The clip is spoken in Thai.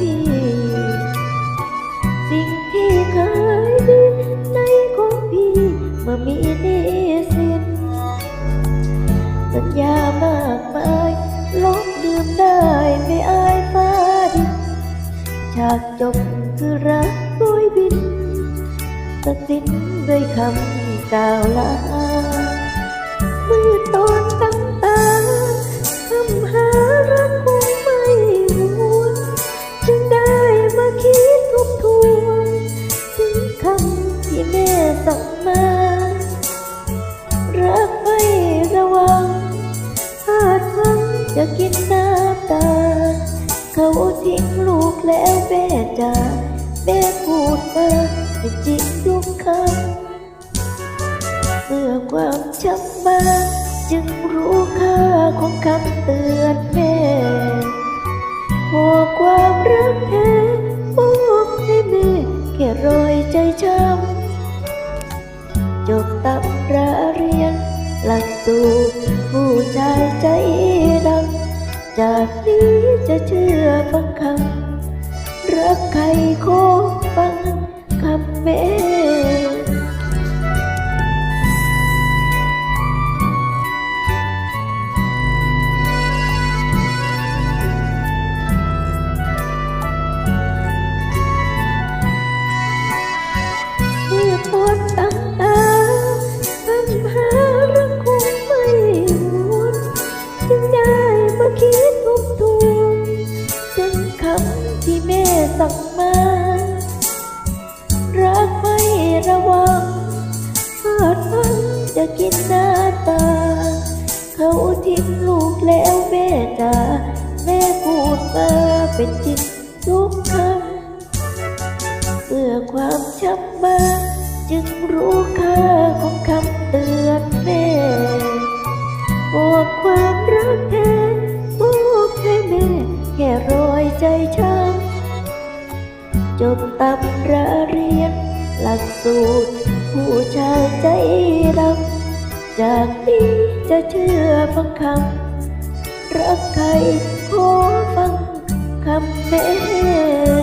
gì khi khởi đi nay có vì mà mỹ đi xin Tận nhà mạc mai lót đường đời mẹ ai pha đi Chạc chọc cứ ra tôi bin ta tin đây khăm cao lá mưa ที่แม่สั่งมา รักไม่ระวังอาจฟังจะกินน้ำตา เขาทิ้งลูกแล้วแม่จ๋าแม่พูดมาเป็นจริงทุกคำเมื่อความช้ำมาจึงรู้ค่าของคำเตือนแม่พอความรักแท้บให้แม่แค่รอยใจช้ำ หลักสูตรผู้ชายใจดำจากนี้จะเชื่อฟังคำรักใครโคฟังคำแม่ สั่งมารักไม่ระวังพลาดพังจะกินหน้าตา เขาทิ้งลูกแล้วแม่จ๋าแม่พูดมาเป็นจริงทุกคำเมื่อความช้ำมาจึงรู้ค่าของคำเตือนแม่บอกความรักแท้บอกให้แม่แค่รอยใจช้ำ ลักสูตร ผู้ชายใจดำจากนี้จะเชื่อฟังคำรักใครขอฟังคำแม่